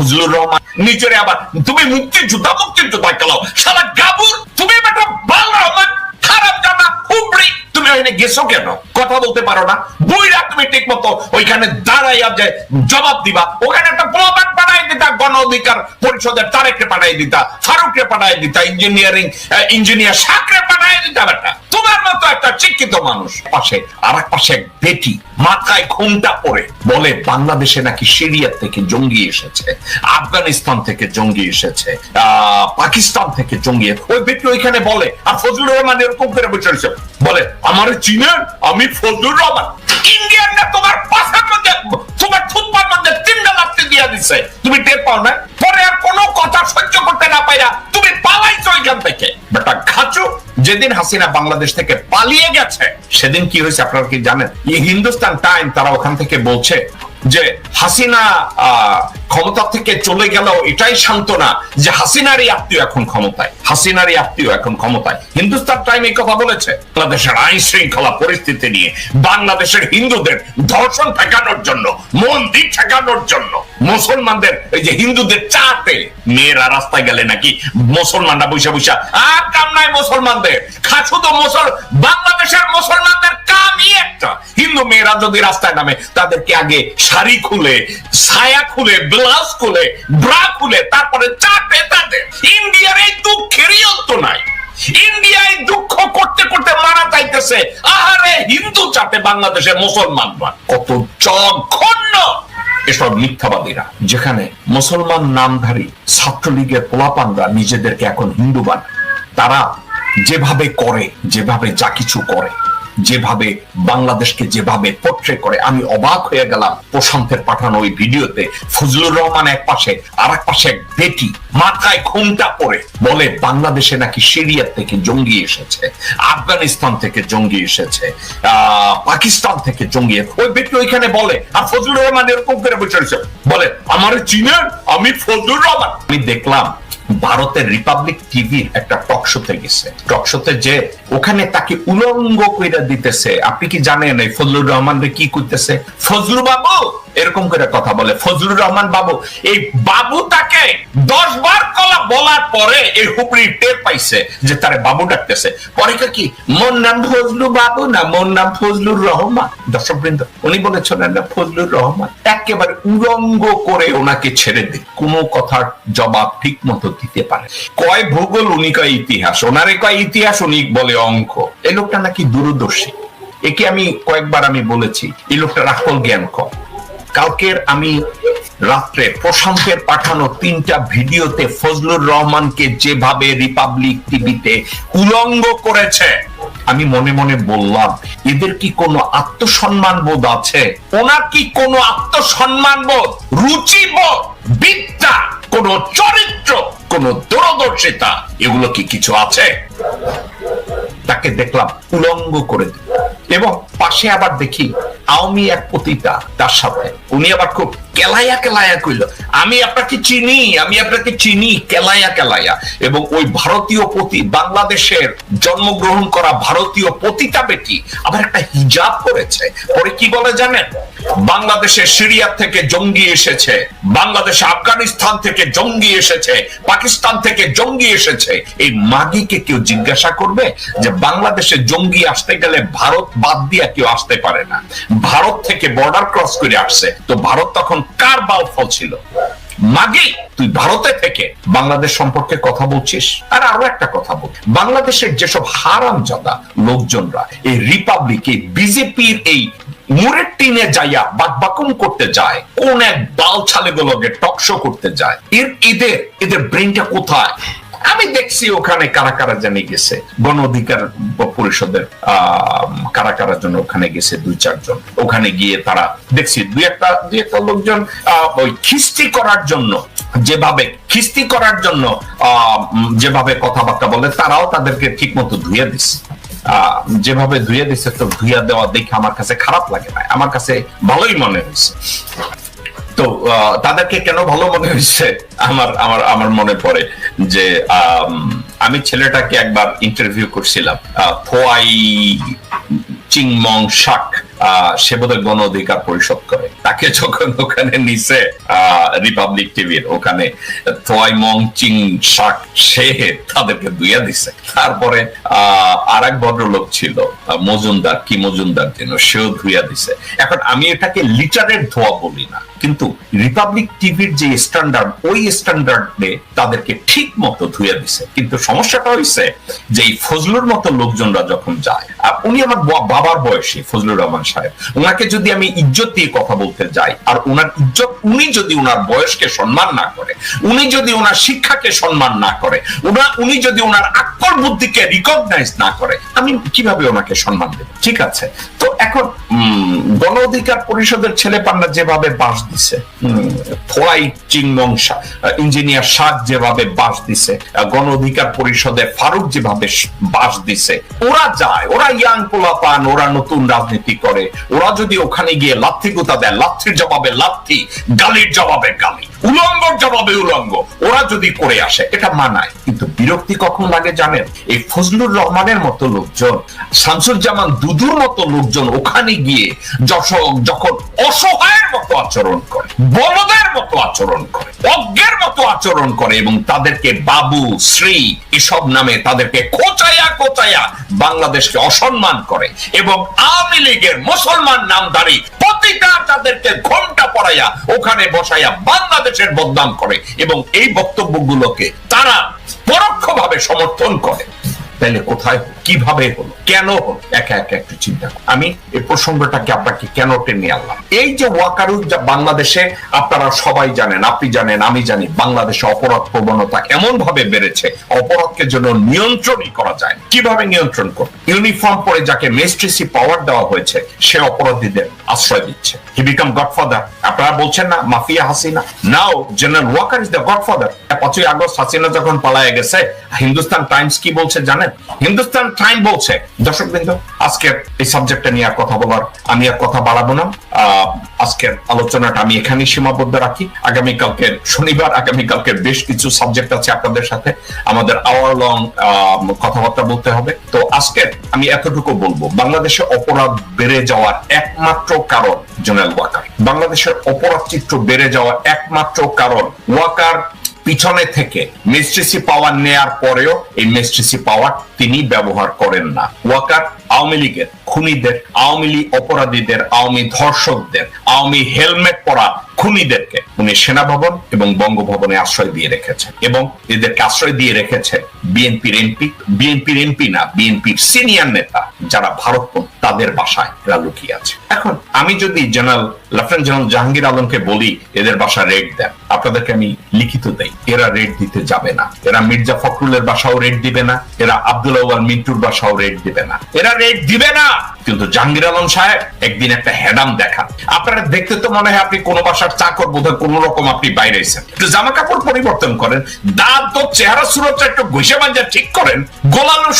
ফজলুর রহমান, নিজের আবার তুমি মুক্তিযোদ্ধা মুক্তিযোদ্ধা খেলাও সারা গাবুর, তুমি বেটা বাল রহমান খারাপ জানা তুমি গেছো কেন? কথা বলতে পারো না। বইরা তুমি ঠিক মতো ওইখানে দাঁড়াইয়া জবাব দিবা, ওখানে একটা প্রমাণ পাঠাই দিতা, গণ অধিকার পরিষদের তারেককে পাঠাই দিতা, ফারুককে পাঠাই দিতা ইঞ্জিনিয়ারিং ইঞ্জিনিয়ার সাকরে পাঠাই দিতা বেটা। তোমার মতো একটা শিক্ষিত মানুষ পাশে আর এক পাশে এক বেটি মাথায় ঘুমটা পড়ে, বলে বাংলাদেশে নাকি সিরিয়া থেকে জঙ্গি এসেছে, আফগানিস্তান থেকে জঙ্গি এসেছে পাকিস্তান থেকে জঙ্গি ওই বেটি ওইখানে বলে, আর ফজলুর রহমান এরকম করে বসে। বলে, আমার চিনেন? আমি ফজলুর রহমান। ইন্ডিয়ান না, তোমার পাশের মধ্যে, তোমার থুতপার মধ্যে তিনটা লাফতে দিয়া দিচ্ছে তুমি টের পাও না? পরে আর কোনো কথা যেদিন হাসিনা বাংলাদেশ থেকে পালিয়ে গেছে, সেদিন কি হয়েছে আপনারা কি জানেন? হিন্দুস্তান টাইম তারা ওখান থেকে বলছে যে হাসিনা ক্ষমতা থেকে চলে গেল এটাই সান্ত্বনা যে হাসিনারই আত্মীয় এখন ক্ষমতায়। হাসিনারই আত্মীয় এখন ক্ষমতায়। হিন্দুস্তান টাইম এই কথা বলেছে। বাংলাদেশের আইন শৃঙ্খলা পরিস্থিতি নিয়ে, বাংলাদেশের হিন্দুদের ধর্ষণ ঠেকানোর জন্য, মন্দির ঠেকানোর জন্য, মুসলমানদের এই যে হিন্দুদের চাটে মেয়েরা রাস্তায় গেলে নাকি মুসলমানরা বৈশা বৈশা আর কাম নাই মুসলমানদের, খা শুধু মুসল বাংলাদেশের মুসলমানদের কামই একটা। হিন্দু মেয়েরা যদি রাস্তায় নামে, তাদেরকে আগে শাড়ি খুলে, ছায়া খুলে, ব্লাউজ খুলে, ব্রা খুলে, তারপরে চাটে তাদের। ইন্ডিয়ার এই দুঃখেরই যাইতেছে আহারে, হিন্দু বাংলাদেশে মুসলমান মুসলমানরা কত জঘন্য এসব মিথ্যাবাদীরা। যেখানে মুসলমান নামধারী ছাত্রলীগের পোলাপানরা নিজেদেরকে এখন হিন্দু বান তারা যেভাবে করে, যেভাবে যা কিছু করে যেভাবে বাংলাদেশকে যেভাবে পোট্রে করে, আমি অবাক হয়ে গেলাম প্রশান্তের পাঠানো ওই ভিডিওতে। ফজলুর রহমান এক পাশে আর এক পাশে এক বেটি মাথায় ঘুমটা পড়ে। বলে, বাংলাদেশে নাকি সিরিয়া থেকে জঙ্গি এসেছে, আফগানিস্তান থেকে জঙ্গি এসেছে পাকিস্তান থেকে জঙ্গি ওই বেটি ওইখানে বলে, আর ফজলুর রহমান এরকম করে বসে বলে, আমার চিনেন? আমি ফজলুর রহমান। আমি দেখলাম ভারতের রিপাবলিক টিভির একটা টক শোতে গেছে। টক শোতে যে ওখানে তাকে উলঙ্গ কইরা দিতেছে। আপনি কি জানেন এই ফজলুর রহমান কি করতেছে ফজলু বাবু! এরকম করে কথা বলে, ফজলুর রহমান বাবু, এই বাবু তাকে দশ বার কলা বলার পরে এই হুপড়ি টের পাইছে যে তারে বাবু ডাকতেছে। পরে কি মোর নাম ফজলু বাবু না, মোর নাম ফজলুর রহমান। দর্শক বৃন্দ উনি বলেছেন না ফজলুর রহমান। একেবারে উলঙ্গ করে ওনাকে ছেড়ে দিন কোনো কথার জবাব ঠিক মতো দিতে পারে। কয় ভূগোল, উনি কয় ইতিহাস, ওনারে কয় ইতিহাস, উনি বলে অঙ্ক। এই লোকটা নাকি দূরদর্শী। একে আমি কয়েকবার আমি বলেছি, এই লোকটা রাখল জ্ঞান কম। কালকের আমি রাত্রে প্রশান্তের পাঠানো তিনটা ভিডিওতে ফজলুর রহমানকে যেভাবে রিপাবলিক টিভিতে উলঙ্গ করেছে, আমি মনে মনে বললাম, এদের কি কোনো আত্মসম্মান বোধ আছে? ওনার কি কোনো আত্মসম্মান বোধ? রুচি বোধ? বিদ্যা? কোন চরিত্র? কোন দূরদর্শিতা? এগুলো কি কিছু আছে? তাকে দেখলাম উলঙ্গ করে এবং পাশে আবার দেখি আওয়ামী এক পতিতা তার সাথে উনি আবার খুব কেলাইয়া কেলাইয়া কইল, আমি আপনাকে চিনি, আমি আপনাকে চিনি, কেলাইয়া কেলাইয়া। এবং ওই ভারতীয় পতি, বাংলাদেশের জন্মগ্রহণ করা ভারতীয় পতিতা বেটি আবার একটা হিজাব করেছে। পরে কি বলে জানেন? বাংলাদেশের সিরিয়া থেকে জঙ্গি এসেছে, বাংলাদেশে আফগানিস্তান থেকে জঙ্গি এসেছে, পাকিস্তান থেকে জঙ্গি এসেছে। এই মাগিকে কেউ জিজ্ঞাসা করবে যে বাংলাদেশে জঙ্গি আসতে গেলে ভারত বাদ দিয়া কেউ আসতে পারে না। ভারত থেকে বর্ডার ক্রস করে আসছে। তো ভারত তখন কার বাল ফল ছিল? মাগি, তুই ভারতে থেকে। বাংলাদেশ সম্পর্কে কথা বলছিস? আর আরও একটা কথা বল। বাংলাদেশের যেসব হারাম হারামজাদা লোকজনরা, এই রিপাবলিক এই বিজেপির এই মুরের টিনে যাইয়া বাকবাকুম করতে যায়, কোন এক বাল ছালেগুলোকে টকশো করতে যায়। এর এদের এদের ব্রেনটা কোথায়? আমি দেখছি ওখানে কারা কারা জানি গেছে। গণ অধিকার পরিষদের কারা কারা জন্য ওখানে গেছে, দুই চারজন। ওখানে গিয়ে তারা, দেখছি দুই একটা দুই একটা লোকজন ওই খিস্তি করার জন্য, যেভাবে খিস্তি করার জন্য যেভাবে কথাবার্তা বলে, তারাও তাদেরকে ঠিক মতো ধুয়ে দিচ্ছে যেভাবে ধুয়ে দিছে তো ধুইয়া দেওয়া দেখে আমার কাছে খারাপ লাগে না। আমার কাছে ভালোই মনে হয়েছে। তো তাদেরকে কেন ভালো মনে হয়েছে? আমার আমার আমার মনে পড়ে যে আম, ছেলেটাকে একবার ইন্টারভিউ করছিলাম। ফোয়াই চিংমং শাক সে বোধহয় গণ অধিকার পরিষদ করে। তাকে যখন ওখানে নিছে রিপাবলিক টিভির ওখানে থয় মং চিং শাক, সে তাদেরকে দুইয়া দিছে। তারপরে আর এক ভদ্রলোক ছিল মজুমদার, কি মজুমদার যেন, সেও ধুইয়া দিছে। এখন আমি এটাকে লিটারের ধোয়া বলি না, কিন্তু রিপাবলিক টিভির যে স্ট্যান্ডার্ড ওই স্ট্যান্ডার্ডে তাদেরকে ঠিক মতো ধুয়ে দিছে। কিন্তু সমস্যাটা হয়েছে যে এই ফজলুর মতো লোকজনরা যখন যায়, আর উনি আমার বাবার বয়সী, ফজলুর রহমান সাহেব। ওনাকে যদি আমি ইজ্জত দিয়ে কথা বলতে যাই আর ওনার ইজ্জত উনি যদি ওনার বয়সকে সম্মান না করে উনি যদি ওনার শিক্ষাকে সম্মান না করে ওনা উনি যদি ওনার আক্কর বুদ্ধিকে রিকগনাইজ না করে আমি কীভাবে ওনাকে সম্মান দেব? ঠিক আছে? তো এখন গণ অধিকার পরিষদের ছেলে পান্ডা যেভাবে বাস দিছে উম, থোড়াই চিংমং ইঞ্জিনিয়ার শাহ যেভাবে বাস দিছে গণ অধিকার পরিষদের ফারুক যেভাবে বাস দিছে ওরা যায় ওরা ইয়াং পোলাপান ওরা নতুন রাজনীতি করে ওরা যদি ওখানে গিয়ে লাথি গুতা দেয় লাথির জবাবে লাথি গালির জবাবে গালি। উলঙ্গর জবাবে উলঙ্গ। ওরা যদি করে আসে, এটা মানায়। কিন্তু বিরক্তি কখন লাগে জানেন? এই ফজলুর রহমানের মতো লোকজন, শামসুজ্জামান মতো লোকজন ওখানে গিয়ে যখন অসহায়ের মতো আচরণ করে, বলদের মতো আচরণ করে, অজ্ঞের মতো আচরণ করে এবং তাদেরকে বাবু শ্রী এসব নামে তাদেরকে বাংলাদেশকে অসম্মান করে এবং আওয়ামী লীগের মুসলমান নামধারী প্রতিটা তাদেরকে ঘণ্টা পড়াইয়া ওখানে বসাইয়া বাংলাদেশের বদনাম করে এবং এই বক্তব্যগুলোকে তারা পরোক্ষভাবে সমর্থন করে। তাহলে কোথায় কীভাবে হলো? কেন হলো? একা একা একটু চিন্তা। আমি এই প্রসঙ্গটাকে আপনাকে কেন টেনে আনলাম? এই যে ওয়াকারুজ যা বাংলাদেশে আপনারা সবাই জানেন, আপনি জানেন, আমি জানি, বাংলাদেশে অপরাধ প্রবণতা এমন ভাবে বেড়েছে, অপরাধকে যেন নিয়ন্ত্রণই করা যায় কীভাবে নিয়ন্ত্রণ করবে? ইউনিফর্ম পরে যাকে মেস্ট্রেসি পাওয়ার দেওয়া হয়েছে, সে অপরাধীদের আশ্রয় দিচ্ছে। He become godfather. আপনারা বলছেন না, mafia Hasina. Now, general Waker is the godfather. পাঁচই আগস্ট হাসিনা যখন পালায় গেছে, হিন্দুস্তান টাইমস কি বলছে জানেন? হিন্দুস্তান টাইম বলছে, দর্শক বিন্দু আজকের এই সাবজেক্টটা নিয়ে আর কথা বলার, আমি আর কথা বাড়াবো না। আজকের আলোচনাটা আমি এখানেই সীমাবদ্ধ রাখি। আগামীকালকের শনিবার, আগামীকালকের বেশ কিছু সাবজেক্ট আছে আপনাদের সাথে। আমাদের আওয়ার লং কথাবার্তা বলতে হবে। তো আজকে আমি এতটুকু বলব, বাংলাদেশে অপরাধ বেড়ে যাওয়ার একমাত্র কারণ জেনারেল ওয়াকার। বাংলাদেশের অপরাধ চিত্র বেড়ে যাওয়ার একমাত্র কারণ ওয়াকার পিছনে থেকে মিস্ট্রেসি পাওয়ার নেয়ার পরেও এই মিস্ট্রেসি পাওয়ার তিনি ব্যবহার করেন না। ওয়াকার আওয়ামী লীগের খুনিদের, আওয়ামী লীগ অপরাধীদের, আওয়ামী ধর্ষকদের, আওয়ামী হেলমেট পরা খুনিদেরকে উনি সেনা ভবন এবং বঙ্গভবনে আশ্রয় দিয়ে রেখেছেন এবং এদেরকে আশ্রয় দিয়ে রেখেছে বিএনপির এমপি। বিএনপির এমপি না, বিএনপির সিনিয়র নেতা যারা ভারত তাদের বাসায় এরা লুকিয়ে আছে। এখন আমি যদি জেনারেল, লেফটেন্যান্ট জেনারেল জাহাঙ্গীর আলমকে বলি, এদের বাসা রেড দেন। আপনাদেরকে আমি লিখিত দেই, এরা রেড দিতে যাবে না। এরা মির্জা ফখরুলের বাসাও রেড দিবে না, এরা আব্দুল মিন্টুর বাসাও রেড দিবে না। এরা রেড দিবে না! কিন্তু জাহাঙ্গীর আলম সাহেব একদিন একটা হেডাম দেখা আপনারা দেখতে তো মনে হয় আপনি কোনো বাসার চাকর, বোধহয় কোন রকম আপনি বাইরে এসেছেন। একটু জামা কাপড় পরিবর্তন করেন, দাঁত তো চেহারা সুরতটা একটু ঘষে মাঞ্জা ঠিক করেন গোলালো